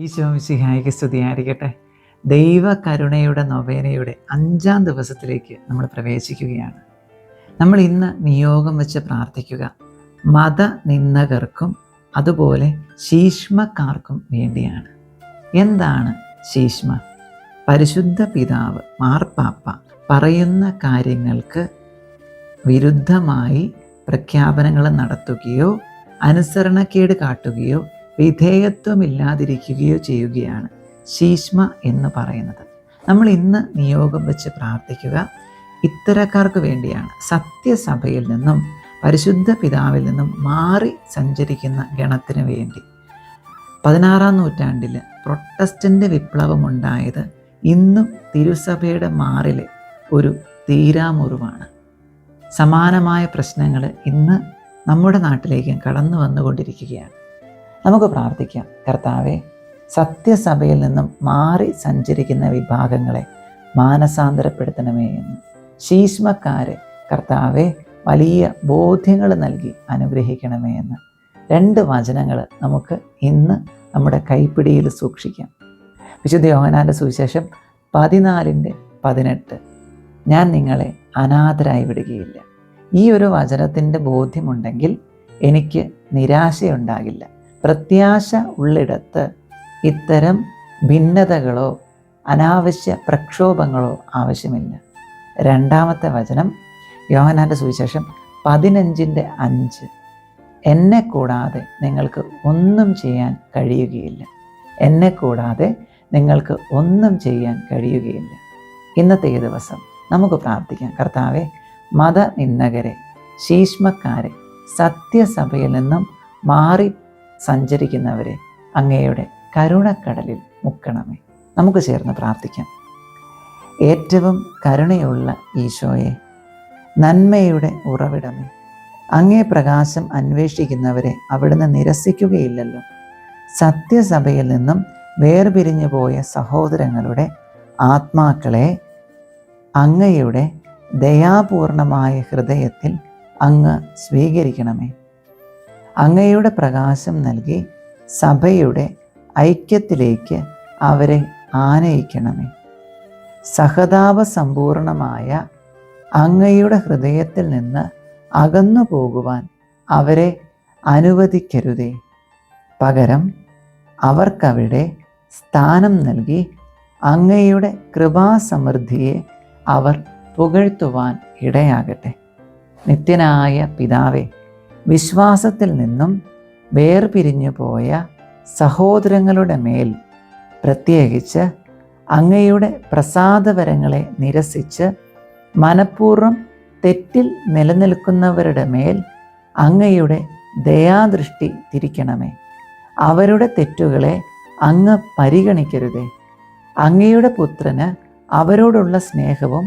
ഈശോമിശിഹായിക്ക് സ്തുതിയായിരിക്കട്ടെ. ദൈവ കരുണയുടെ നൊവേനയുടെ അഞ്ചാം ദിവസത്തിലേക്ക് നമ്മൾ പ്രവേശിക്കുകയാണ്. നമ്മൾ ഇന്ന് നിയോഗം വെച്ച് പ്രാർത്ഥിക്കുക. മത നിന്ദകർക്കും അതുപോലെ ശീഷ്മക്കാർക്കും വേണ്ടിയാണ്. എന്താണ് ശീഷ്മ? പരിശുദ്ധ പിതാവ് മാർപ്പാപ്പ പറയുന്ന കാര്യങ്ങൾക്ക് വിരുദ്ധമായി പ്രഖ്യാപനങ്ങൾ നടത്തുകയോ അനുസരണക്കേട് കാട്ടുകയോ വിധേയത്വമില്ലാതിരിക്കുകയോ ചെയ്യുകയാണ് ശീഷ്മ എന്ന് പറയുന്നത്. നമ്മൾ ഇന്ന് നിയോഗം വെച്ച് പ്രാർത്ഥിക്കുക. ഇത്തരക്കാർക്ക് വേണ്ടിയാണ് സത്യസഭയിൽ നിന്നും പരിശുദ്ധ പിതാവിൽ നിന്നും മാറി സഞ്ചരിക്കുന്ന ഗണത്തിന് വേണ്ടി. പതിനാറാം നൂറ്റാണ്ടിൽ പ്രൊട്ടസ്റ്റന്റ് വിപ്ലവമുണ്ടായത് ഇന്നും തിരുസഭയുടെ മാറിലെ ഒരു തീരാമുറിവാണ്. സമാനമായ പ്രശ്നങ്ങൾ ഇന്ന് നമ്മുടെ നാട്ടിലേക്കും കടന്നു വന്നുകൊണ്ടിരിക്കുകയാണ്. നമുക്ക് പ്രാർത്ഥിക്കാം. കർത്താവെ സത്യസഭയിൽ നിന്നും മാറി സഞ്ചരിക്കുന്ന വിഭാഗങ്ങളെ മാനസാന്തരപ്പെടുത്തണമേ എന്ന്. ശീഷ്മക്കാരെ കർത്താവെ വലിയ ബോധ്യങ്ങൾ നൽകി അനുഗ്രഹിക്കണമേ എന്ന്. രണ്ട് വചനങ്ങൾ നമുക്ക് ഇന്ന് നമ്മുടെ കൈപ്പിടിയിൽ സൂക്ഷിക്കാം. വിശുദ്ധ യോഹനാന്റെ സുവിശേഷം പതിനാലിന്റെ പതിനെട്ട്. ഞാൻ നിങ്ങളെ അനാഥരായി വിടുകയില്ല. ഈ ഒരു വചനത്തിന്റെ ബോധ്യമുണ്ടെങ്കിൽ എനിക്ക് നിരാശയുണ്ടാകില്ല. പ്രത്യാശ ഉള്ളിടത്ത് ഇത്തരം ഭിന്നതകളോ അനാവശ്യ പ്രക്ഷോഭങ്ങളോ ആവശ്യമില്ല. രണ്ടാമത്തെ വചനം യോഹനാന്റെ സുവിശേഷം പതിനഞ്ചിന്റെ അഞ്ച്. എന്നെ കൂടാതെ നിങ്ങൾക്ക് ഒന്നും ചെയ്യാൻ കഴിയുകയില്ല. എന്നെ കൂടാതെ നിങ്ങൾക്ക് ഒന്നും ചെയ്യാൻ കഴിയുകയില്ല. ഇന്നത്തെ ഈ ദിവസം നമുക്ക് പ്രാർത്ഥിക്കാം. കർത്താവെ മതനിന്ദകരെ ശീഷ്മക്കാരെ സത്യസഭയിൽ നിന്നും മാറി സഞ്ചരിക്കുന്നവരെ അങ്ങയുടെ കരുണക്കടലിൽ മുക്കണമേ. നമുക്ക് ചേർന്ന് പ്രാർത്ഥിക്കാം. ഏറ്റവും കരുണയുള്ള ഈശോയെ നന്മയുടെ ഉറവിടമേ. അങ്ങേ പ്രകാശം അന്വേഷിക്കുന്നവരെ അവിടുന്ന് നിരസിക്കുകയില്ലല്ലോ. സത്യസഭയിൽ നിന്നും വേർപിരിഞ്ഞു പോയ സഹോദരങ്ങളുടെ ആത്മാക്കളെ അങ്ങയുടെ ദയാപൂർണമായ ഹൃദയത്തിൽ അങ്ങ് സ്വീകരിക്കണമേ. അങ്ങയുടെ പ്രകാശം നൽകി സഭയുടെ ഐക്യത്തിലേക്ക് അവരെ ആനയിക്കണമേ. സഹതാപ സമ്പൂർണമായ അങ്ങയുടെ ഹൃദയത്തിൽ നിന്ന് അകന്നു പോകുവാൻ അവരെ അനുവദിക്കരുതേ. പകരം അവർക്കവിടെ സ്ഥാനം നൽകി അങ്ങയുടെ കൃപാസമൃദ്ധിയെ അവർ പുകഴ്ത്തുവാൻ ഇടയാകട്ടെ. നിത്യനായ പിതാവേ വിശ്വാസത്തിൽ നിന്നും വേർപിരിഞ്ഞു പോയ സഹോദരങ്ങളുടെ മേൽ പ്രത്യേകിച്ച് അങ്ങയുടെ പ്രസാദവരങ്ങളെ നിരസിച്ച് മനഃപൂർവം തെറ്റിൽ നിലനിൽക്കുന്നവരുടെ മേൽ അങ്ങയുടെ ദയാദൃഷ്ടി തിരിക്കണമേ. അവരുടെ തെറ്റുകളെ അങ്ങ് പരിഗണിക്കരുതേ. അങ്ങയുടെ പുത്രന് അവരോടുള്ള സ്നേഹവും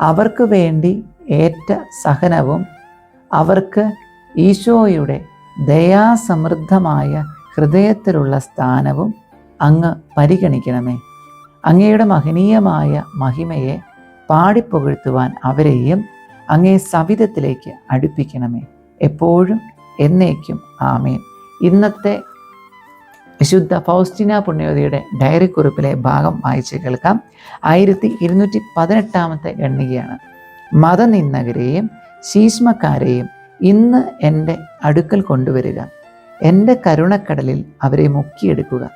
അവർക്ക് വേണ്ടി ഏറ്റ സഹനവും അവർക്ക് ഈശോയുടെ ദയാസമൃദ്ധമായ ഹൃദയത്തിലുള്ള സ്ഥാനവും അങ്ങ് പരിഗണിക്കണമേ. അങ്ങയുടെ മഹനീയമായ മഹിമയെ പാടിപ്പുകഴ്ത്തുവാൻ അവരെയും അങ്ങേ സവിധത്തിലേക്ക് അടുപ്പിക്കണമേ. എപ്പോഴും എന്നേക്കും ആമേൻ. ഇന്നത്തെ വിശുദ്ധ ഫൗസ്റ്റിന പുണ്യവതിയുടെ ഡയറി കുറിപ്പിലെ ഭാഗം വായിച്ച് കേൾക്കാം. ആയിരത്തി ഇരുന്നൂറ്റി പതിനെട്ടാമത്തെ ഗണ്ണികയാണ് മതനിന്ദകരെയും ശീഷ്മക്കാരെയും ഇന്ന് എന്റെ അടുക്കൽ കൊണ്ടുവരിക. എന്റെ കരുണക്കടലിൽ അവരെ മുക്കിയെടുക്കുക.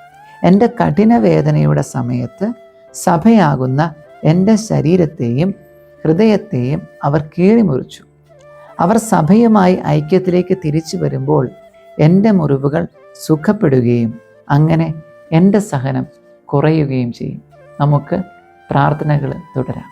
എന്റെ കഠിനവേദനയുടെ സമയത്ത് സഭയാകുന്ന എന്റെ ശരീരത്തെയും ഹൃദയത്തെയും അവർ കീറിമുറിച്ചു അവർ സഭയുമായി ഐക്യത്തിലേക്ക് തിരിച്ചു വരുമ്പോൾ എന്റെ മുറിവുകൾ സുഖപ്പെടുകയും അങ്ങനെ എന്റെ സഹനം കുറയുകയും ചെയ്യും. നമുക്ക് പ്രാർത്ഥനകൾ തുടരാം.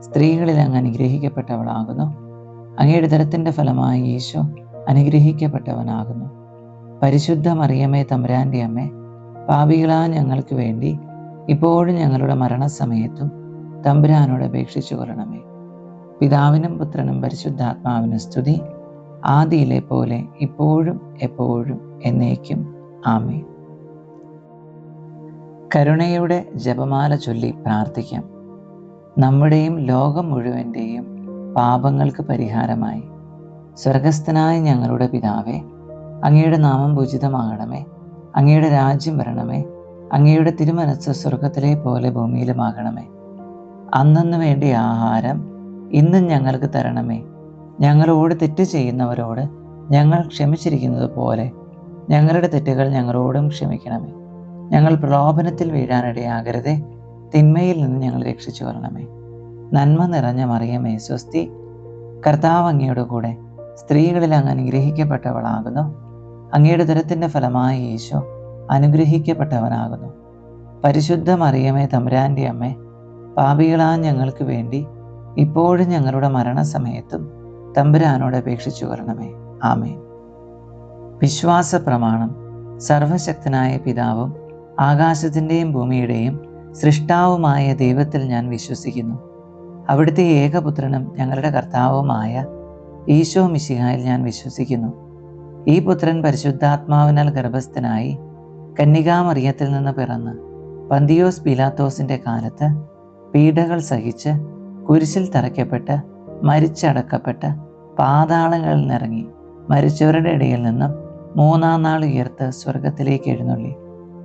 സ്ത്രീകളിൽ അങ്ങ് അനുഗ്രഹിക്കപ്പെട്ടവളാകുന്നു. അങ്ങയുടെ തരത്തിന്റെ ഫലമായി ഈശോ അനുഗ്രഹിക്കപ്പെട്ടവനാകുന്നു. പരിശുദ്ധ മറിയമ്മേ തമ്പുരാന്റെ അമ്മേ പാപികളാ ഞങ്ങൾക്ക് വേണ്ടി ഇപ്പോഴും ഞങ്ങളുടെ മരണസമയത്തും തമ്പുരാനോട് അപേക്ഷിച്ചു കൊള്ളണമേ. പിതാവിനും പുത്രനും പരിശുദ്ധാത്മാവിനും സ്തുതി. ആദിയിലെ പോലെ ഇപ്പോഴും എപ്പോഴും എന്നേക്കും. ആമേ കരുണയുടെ ജപമാല ചൊല്ലി പ്രാർത്ഥിക്കാം. നമ്മുടെയും ലോകം മുഴുവന്റെയും പാപങ്ങൾക്ക് പരിഹാരമായി. സ്വർഗസ്ഥനായ ഞങ്ങളുടെ പിതാവേ അങ്ങയുടെ നാമം പൂജിതമാകണമേ. അങ്ങയുടെ രാജ്യം വരണമേ. അങ്ങയുടെ തിരുമനസ് സ്വർഗത്തിലെ പോലെ ഭൂമിയിലുമാകണമേ. അന്നു വേണ്ടി ആഹാരം ഇന്നും ഞങ്ങൾക്ക് തരണമേ. ഞങ്ങളോട് തെറ്റ് ചെയ്യുന്നവരോട് ഞങ്ങൾ ക്ഷമിച്ചിരിക്കുന്നത് പോലെ ഞങ്ങളുടെ തെറ്റുകൾ ഞങ്ങളോടും ക്ഷമിക്കണമേ. ഞങ്ങൾ പ്രലോഭനത്തിൽ വീഴാനിടയാകരുതേ. തിന്മയിൽ നിന്ന് ഞങ്ങൾ രക്ഷിച്ചു കൊള്ളണമേ. നന്മ നിറഞ്ഞ മറിയമേ സ്വസ്തി. കർത്താവ് അങ്ങയുടെ കൂടെ സ്ത്രീകളിൽ അങ്ങ് അനുഗ്രഹിക്കപ്പെട്ടവളാകുന്നു. അങ്ങയുടെ ദുരത്തിന്റെ ഫലമായ ഈശോ അനുഗ്രഹിക്കപ്പെട്ടവനാകുന്നു. പരിശുദ്ധ മറിയമേ തമ്പുരാന്റെ അമ്മേ പാപികളാ ഞങ്ങൾക്ക് വേണ്ടി ഇപ്പോഴും ഞങ്ങളുടെ മരണസമയത്തും തമ്പുരാനോട് അപേക്ഷിച്ചു വരണമേ ആമേ വിശ്വാസ പ്രമാണം സർവശക്തനായ പിതാവും ആകാശത്തിന്റെയും ഭൂമിയുടെയും സൃഷ്ടാവുമായ ദൈവത്തിൽ ഞാൻ വിശ്വസിക്കുന്നു. അവിടുത്തെ ഏകപുത്രനും ഞങ്ങളുടെ കർത്താവുമായ ഈശോ മിശിഹായിൽ ഞാൻ വിശ്വസിക്കുന്നു. ഈ പുത്രൻ പരിശുദ്ധാത്മാവിനാൽ ഗർഭസ്ഥനായി കന്യകാമറിയത്തിൽ നിന്ന് പിറന്ന് പന്തിയോസ് പീലാത്തോസിന്റെ കാലത്ത് പീഡകൾ സഹിച്ച് കുരിശിൽ തറയ്ക്കപ്പെട്ട് മരിച്ചടക്കപ്പെട്ട് പാതാളങ്ങളിൽ നിറങ്ങി മരിച്ചവരുടെ ഇടയിൽ നിന്നും മൂന്നാം നാൾ ഉയർത്ത് സ്വർഗത്തിലേക്ക് എഴുന്നള്ളി.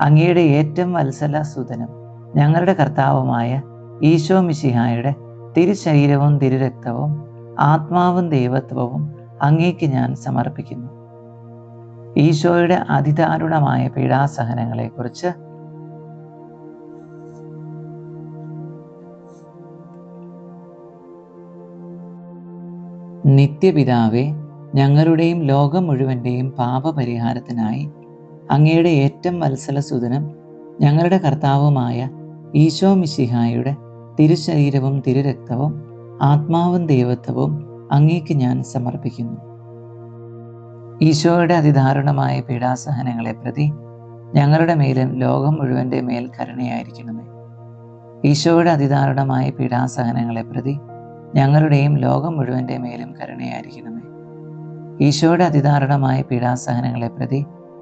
അങ്ങയുടെ ഏറ്റവും വത്സല സുതനും ഞങ്ങളുടെ കർത്താവുമായ ഈശോ മിശിഹായുടെ തിരുശരീരവും തിരുരക്തവും ആത്മാവും ദൈവത്വവും അങ്ങേക്ക് ഞാൻ സമർപ്പിക്കുന്നു. ഈശോയുടെ അതിദാരുണമായ പീഡാസഹനങ്ങളെക്കുറിച്ച് നിത്യപിതാവെ ഞങ്ങളുടെയും ലോകം മുഴുവന്റെയും പാപപരിഹാരത്തിനായി അങ്ങയുടെ ഏറ്റവും വത്സലസുതനും ഞങ്ങളുടെ കർത്താവുമായ ഈശോ മിശിഹായുടെ തിരുശരീരവും തിരുരക്തവും ആത്മാവും ദൈവത്വവും അങ്ങേക്ക് ഞാൻ സമർപ്പിക്കുന്നു. ഈശോയുടെ അതിദാരുണമായ പീഡാസഹനങ്ങളെ പ്രതി ഞങ്ങളുടെ മേലും ലോകം മുഴുവന്റെ മേൽ കരുണയായിരിക്കണമേ. ഈശോയുടെ അതിദാരുണമായ പീഡാസഹനങ്ങളെ പ്രതി ഞങ്ങളുടെയും ലോകം മുഴുവന്റെ മേലും കരുണയായിരിക്കണമേ. ഈശോയുടെ അതിദാരുണമായ പീഡാസഹനങ്ങളെ പ്രതി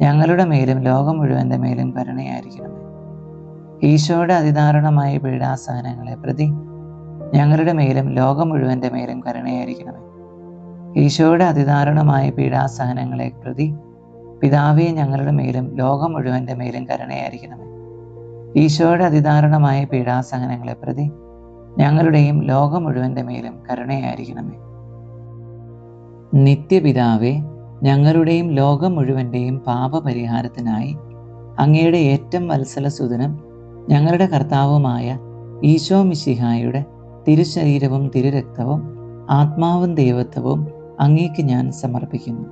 ഞങ്ങളുടെ മേലും ലോകം മുഴുവന്റെ മേലും കരുണയായിരിക്കണമേ. ഈശോയുടെ അതിദാരുണമായ പീഡാസഹനങ്ങളെ പ്രതി ഞങ്ങളുടെ മേലും ലോകം മുഴുവന്റെ മേലും കരുണയായിരിക്കണമേ. ഈശോയുടെ അതിദാരുണമായ പീഡാസഹനങ്ങളെ പ്രതി പിതാവേ ഞങ്ങളുടെ മേലും ലോകം മുഴുവന്റെ മേലും കരുണയായിരിക്കണമേ. ഈശോയുടെ അതിദാരുണമായ പീഡാസഹനങ്ങളെ പ്രതി ഞങ്ങളുടെയും ലോകം മുഴുവന്റെ മേലും കരുണയായിരിക്കണമേ. നിത്യപിതാവേ ഞങ്ങളുടെയും ലോകം മുഴുവന്റെയും പാപപരിഹാരത്തിനായി അങ്ങയുടെ ഏറ്റവും വത്സലസുതനും ഞങ്ങളുടെ കർത്താവുമായ ഈശോ മിശിഹായുടെ തിരുശരീരവും തിരുരക്തവും ആത്മാവും ദൈവത്വവും അങ്ങേക്ക് ഞാൻ സമർപ്പിക്കുന്നു.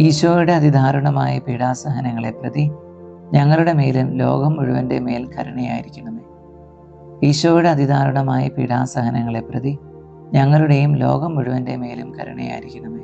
ഈശോയുടെ അതിദാരുണമായ പീഡാസഹനങ്ങളെ പ്രതി ഞങ്ങളുടെ മേലും ലോകം മുഴുവന്റെ മേൽ കരുണയായിരിക്കണമേ. ഈശോയുടെ അതിദാരുണമായ പീഡാസഹനങ്ങളെ പ്രതി ഞങ്ങളുടെയും ലോകം മുഴുവന്റെ മേലും കരുണയായിരിക്കണമേ.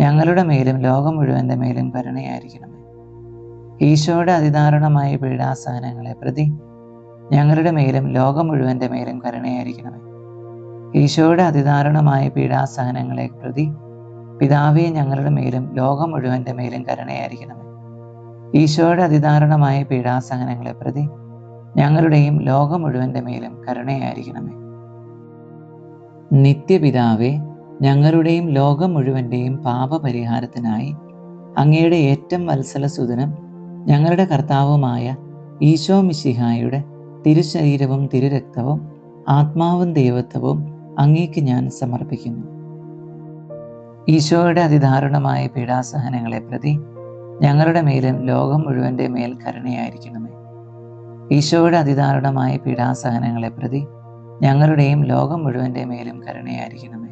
ഞങ്ങളുടെ മേലും ലോകം മുഴുവന്റെ മേലും കരുണയായിരിക്കണമേ. ഈശോയുടെ അതിദാരുണമായ പീഡാസഹനങ്ങളെ പ്രതി ഞങ്ങളുടെ മേലും ലോകം മുഴുവന്റെ മേലും കരുണയായിരിക്കണമേ. ഈശോയുടെ അതിദാരുണമായ പീഡാസഹനങ്ങളെ പ്രതി പിതാവേ ഞങ്ങളുടെ മേലും ലോകം മുഴുവന്റെ മേലും കരുണയായിരിക്കണമേ. ഈശോയുടെ അതിദാരുണമായ പീഡാസഹനങ്ങളെ പ്രതി ഞങ്ങളുടെയും ലോകം മുഴുവന്റെ മേലും കരുണയായിരിക്കണമേ. നിത്യപിതാവേ ഞങ്ങളുടെയും ലോകം മുഴുവന്റെയും പാപപരിഹാരത്തിനായി അങ്ങയുടെ ഏറ്റവും വത്സലസുതനും ഞങ്ങളുടെ കർത്താവുമായ ഈശോ മിശിഹായുടെ തിരുശരീരവും തിരുരക്തവും ആത്മാവും ദൈവത്വവും അങ്ങേക്ക് ഞാൻ സമർപ്പിക്കുന്നു. ഈശോയുടെ അതിദാരുണമായ പീഡാസഹനങ്ങളെ പ്രതി ഞങ്ങളുടെ മേലും ലോകം മുഴുവന്റെ മേൽ കരുണയായിരിക്കണമേ. ഈശോയുടെ അതിദാരുണമായ പീഡാസഹനങ്ങളെ പ്രതി ഞങ്ങളുടെയും ലോകം മുഴുവന്റെ മേലും കരുണയായിരിക്കണമേ.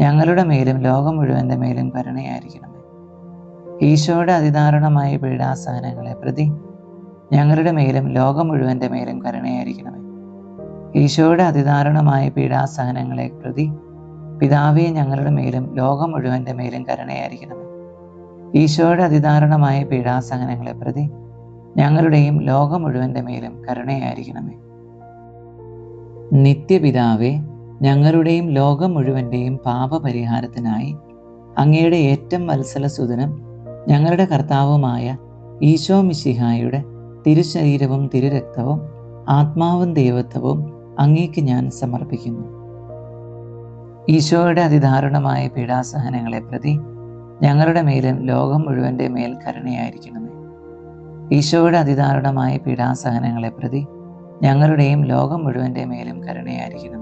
ഞങ്ങളുടെ മേലും ലോകം മുഴുവന്റെ മേലും കരുണയായിരിക്കണമേ. ഈശോയുടെ അതിദാരുണമായ പീഡാസഹനങ്ങളെ പ്രതി ഞങ്ങളുടെ മേലും ലോകം മുഴുവന്റെ മേലും കരുണയായിരിക്കണമേ. ഈശോയുടെ അതിദാരുണമായ പീഡാസഹനങ്ങളെ പ്രതി പിതാവേ ഞങ്ങളുടെ മേലും ലോകം മുഴുവന്റെ മേലും കരുണയായിരിക്കണമേ. ഈശോയുടെ അതിദാരുണമായ പീഡാസഹനങ്ങളെ പ്രതി ഞങ്ങളുടെയും ലോകം മുഴുവന്റെ മേലും കരുണയായിരിക്കണമേ. നിത്യപിതാവേ ഞങ്ങളുടെയും ലോകം മുഴുവന്റെയും പാപപരിഹാരത്തിനായി അങ്ങയുടെ ഏറ്റവും വത്സലസുതനും ഞങ്ങളുടെ കർത്താവുമായ ഈശോ മിശിഹായുടെ തിരുശരീരവും തിരുരക്തവും ആത്മാവും ദൈവത്വവും അങ്ങേക്ക് ഞാൻ സമർപ്പിക്കുന്നു. ഈശോയുടെ അതിദാരുണമായ പീഡാസഹനങ്ങളെ പ്രതി ഞങ്ങളുടെ മേലും ലോകം മുഴുവന്റെ മേൽ കരുണയായിരിക്കണമേ. ഈശോയുടെ അതിദാരുണമായ പീഡാസഹനങ്ങളെ പ്രതി ഞങ്ങളുടെയും ലോകം മുഴുവന്റെ മേലും കരുണയായിരിക്കണമേ.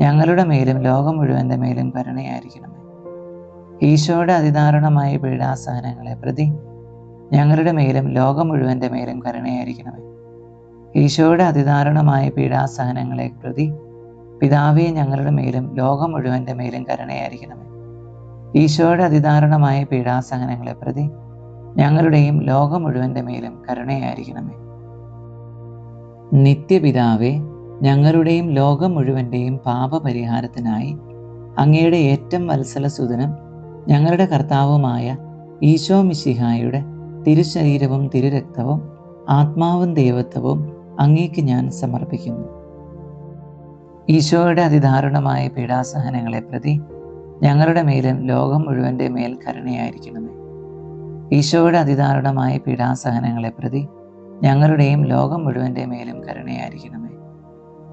ഞങ്ങളുടെ മേലും ലോകം മുഴുവന്റെ മേലും കരുണയായിരിക്കണമേ. ഈശോയുടെ അതിദാരുണമായ പീഡാസഹനങ്ങളെ പ്രതി ഞങ്ങളുടെ മേലും ലോകം മുഴുവന്റെ മേലും കരുണയായിരിക്കണമേ. ഈശോയുടെ അതിദാരുണമായ പീഡാസഹനങ്ങളെ പ്രതി പിതാവേ ഞങ്ങളുടെ മേലും ലോകം മുഴുവന്റെ മേലും കരുണയായിരിക്കണമേ. ഈശോയുടെ അതിദാരുണമായ പീഡാസഹനങ്ങളെ പ്രതി ഞങ്ങളുടെയും ലോകം മുഴുവന്റെ മേലും കരുണയായിരിക്കണമേ. നിത്യപിതാവേ ഞങ്ങളുടെയും ലോകം മുഴുവന്റെയും പാപപരിഹാരത്തിനായി അങ്ങയുടെ ഏറ്റവും വത്സലസുതനും ഞങ്ങളുടെ കർത്താവുമായ ഈശോ മിശിഹായുടെ തിരുശരീരവും തിരുരക്തവും ആത്മാവും ദൈവത്വവും അങ്ങേക്ക് ഞാൻ സമർപ്പിക്കുന്നു. ഈശോയുടെ അതിദാരുണമായ പീഡാസഹനങ്ങളെ പ്രതി ഞങ്ങളുടെ മേലും ലോകം മുഴുവന്റെ മേൽ കരുണയായിരിക്കണമേ. ഈശോയുടെ അതിദാരുണമായ പീഡാസഹനങ്ങളെ പ്രതി ഞങ്ങളുടെയും ലോകം മുഴുവന്റെ മേലും കരുണയായിരിക്കണമേ.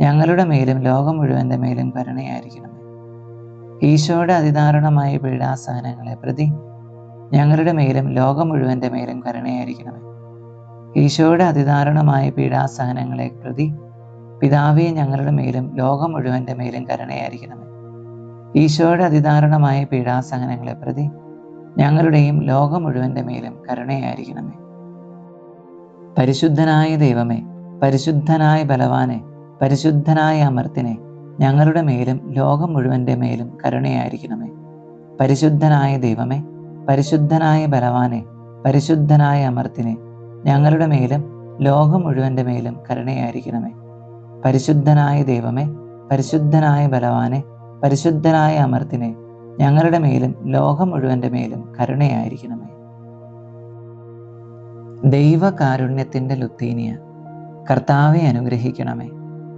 ഞങ്ങളുടെ മേലും ലോകം മുഴുവന്റെ മേലും കരുണയായിരിക്കണമേ. ഈശോയുടെ അതിദാരുണമായ പീഡാസഹനങ്ങളെ പ്രതി ഞങ്ങളുടെ മേലും ലോകം മുഴുവന്റെ മേലും കരുണയായിരിക്കണമേ. ഈശോയുടെ അതിദാരുണമായ പീഡാസഹനങ്ങളെ പ്രതി പിതാവേ ഞങ്ങളുടെ മേലും ലോകം മുഴുവന്റെ മേലും കരുണയായിരിക്കണമേ. ഈശോയുടെ അതിദാരുണമായ പീഡാസഹനങ്ങളെ പ്രതി ഞങ്ങളുടെയും ലോകം മുഴുവന്റെ മേലും കരുണയായിരിക്കണമേ. പരിശുദ്ധനായ ദൈവമേ പരിശുദ്ധനായ ബലവാനെ പരിശുദ്ധനായ അമർത്തിനെ ഞങ്ങളുടെ മേലും ലോകം മുഴുവന്റെ മേലും കരുണയായിരിക്കണമേ. പരിശുദ്ധനായ ദൈവമേ പരിശുദ്ധനായ ബലവാനെ പരിശുദ്ധനായ അമർത്തിനെ ഞങ്ങളുടെ മേലും ലോകം മുഴുവന്റെ മേലും കരുണയായിരിക്കണമേ. പരിശുദ്ധനായ ദൈവമേ പരിശുദ്ധനായ ബലവാനെ പരിശുദ്ധനായ അമർത്തിനെ ഞങ്ങളുടെ മേലും ലോകം മുഴുവന്റെ മേലും കരുണയായിരിക്കണമേ. ദൈവകാരുണ്യത്തിന്റെ ലുത്തീനിയ കർത്താവെ അനുഗ്രഹിക്കണമേ.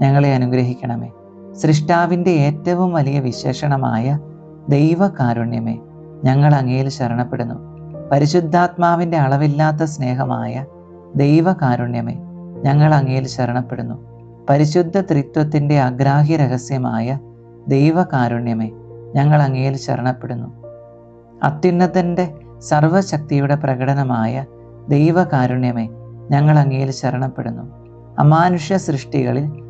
ഞങ്ങളെ അനുഗ്രഹിക്കണമേ. സൃഷ്ടാവിന്റെ ഏറ്റവും വലിയ വിശേഷണമായ ദൈവകാരുണ്യമേ ഞങ്ങൾ അങ്ങയിൽ ശരണപ്പെടുന്നു. പരിശുദ്ധാത്മാവിന്റെ അളവില്ലാത്ത സ്നേഹമായ ദൈവകാരുണ്യമേ ഞങ്ങൾ അങ്ങയിൽ ശരണപ്പെടുന്നു. പരിശുദ്ധ ത്രിത്വത്തിന്റെ അഗ്രാഹ്യ രഹസ്യമായ ദൈവകാരുണ്യമേ ഞങ്ങൾ അങ്ങയിൽ ശരണപ്പെടുന്നു. അത്യുന്നതന്റെ സർവശക്തിയുടെ പ്രകടനമായ ദൈവകാരുണ്യമേ ഞങ്ങൾ അങ്ങയിൽ ശരണപ്പെടുന്നു. അമാനുഷ്യ സൃഷ്ടികളിൽ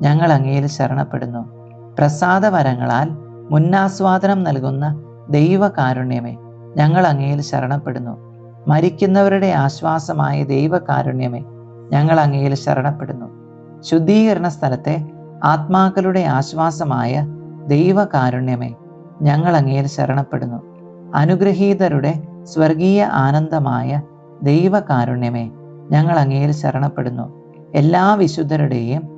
ഞങ്ങൾ അങ്ങയിൽ ശരണപ്പെടുന്നു. പ്രസാദവരങ്ങളാൽ മുന്നാസ്വാദനം നൽകുന്ന ദൈവകാരുണ്യമേ ഞങ്ങൾ അങ്ങയിൽ ശരണപ്പെടുന്നു. മരിക്കുന്നവരുടെ ആശ്വാസമായ ദൈവകാരുണ്യമേ ഞങ്ങൾ അങ്ങയിൽ ശരണപ്പെടുന്നു. ശുദ്ധീകരണ സ്ഥലത്തെ ആത്മാക്കളുടെ ആശ്വാസമായ ദൈവകാരുണ്യമേ ഞങ്ങൾ അങ്ങയിൽ ശരണപ്പെടുന്നു. അനുഗ്രഹീതരുടെ സ്വർഗീയ ആനന്ദമായ ദൈവകാരുണ്യമേ ഞങ്ങൾ അങ്ങയിൽ ശരണപ്പെടുന്നു. എല്ലാ വിശുദ്ധരുടെയും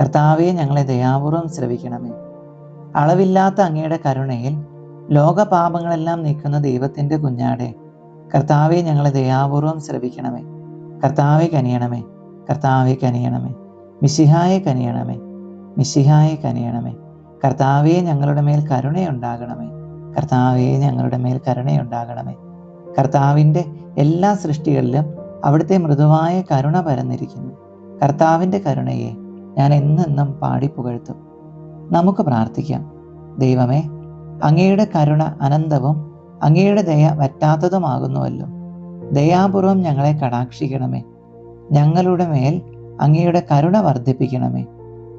കർത്താവെ ഞങ്ങളെ ദയാപൂർവം ശ്രവിക്കണമേ അളവില്ലാത്ത അങ്ങയുടെ കരുണയിൽ ലോകപാപങ്ങളെല്ലാം നീക്കുന്ന ദൈവത്തിന്റെ കുഞ്ഞാടെ കർത്താവെ ഞങ്ങളെ ദയാപൂർവം ശ്രവിക്കണമേ കർത്താവെ കനിയണമേ. കർത്താവെ കനിയണമേ. മിശിഹായെ കനിയണമേ. മിശിഹായെ കനിയണമേ. കർത്താവെ ഞങ്ങളുടെ മേൽ കരുണയുണ്ടാകണമേ. കർത്താവെ ഞങ്ങളുടെ മേൽ കരുണയുണ്ടാകണമേ. കർത്താവിന്റെ എല്ലാ സൃഷ്ടികളിലും അവിടുത്തെ മൃദുവായ കരുണ പരന്നിരിക്കുന്നു. കർത്താവിന്റെ കരുണയെ ഞാൻ എന്നെന്നും പാടി പുകഴ്ത്തും. നമുക്ക് പ്രാർത്ഥിക്കാം. ദൈവമേ അങ്ങയുടെ കരുണ അനന്തവും അങ്ങയുടെ ദയ വറ്റാത്തതുമാകുന്നുവല്ലോ. ദയാപൂർവം ഞങ്ങളെ കടാക്ഷിക്കണമേ. ഞങ്ങളുടെ മേൽ അങ്ങയുടെ കരുണ വർദ്ധിപ്പിക്കണമേ.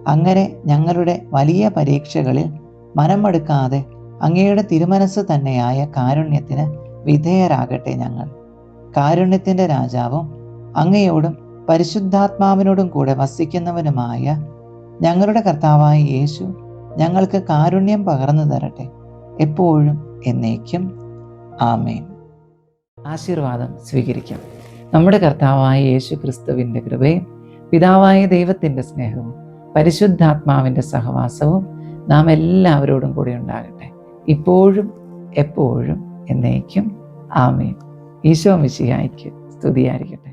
അങ്ങനെ ഞങ്ങളുടെ വലിയ പരീക്ഷകളിൽ മനമെടുക്കാതെ അങ്ങയുടെ തിരുമനസ് തന്നെയായ കാരുണ്യത്തിന് വിധേയരാകട്ടെ ഞങ്ങൾ. കാരുണ്യത്തിന്റെ രാജാവും അങ്ങയോടും പരിശുദ്ധാത്മാവിനോടും കൂടെ വസിക്കുന്നവനുമായ ഞങ്ങളുടെ കർത്താവായ യേശു ഞങ്ങൾക്ക് കാരുണ്യം പകർന്നു തരട്ടെ. എപ്പോഴും എന്നേക്കും. ആമേൻ. ആശീർവാദം സ്വീകരിക്കാം. നമ്മുടെ കർത്താവായ യേശു ക്രിസ്തുവിന്റെ കൃപയും പിതാവായ ദൈവത്തിന്റെ സ്നേഹവും പരിശുദ്ധാത്മാവിന്റെ സഹവാസവും നാം എല്ലാവരോടും കൂടി ഉണ്ടാകട്ടെ. ഇപ്പോഴും എപ്പോഴും എന്നേക്കും. ആമേൻ. ഈശോ മിശിഹായ്ക്ക് സ്തുതിയായിരിക്കട്ടെ.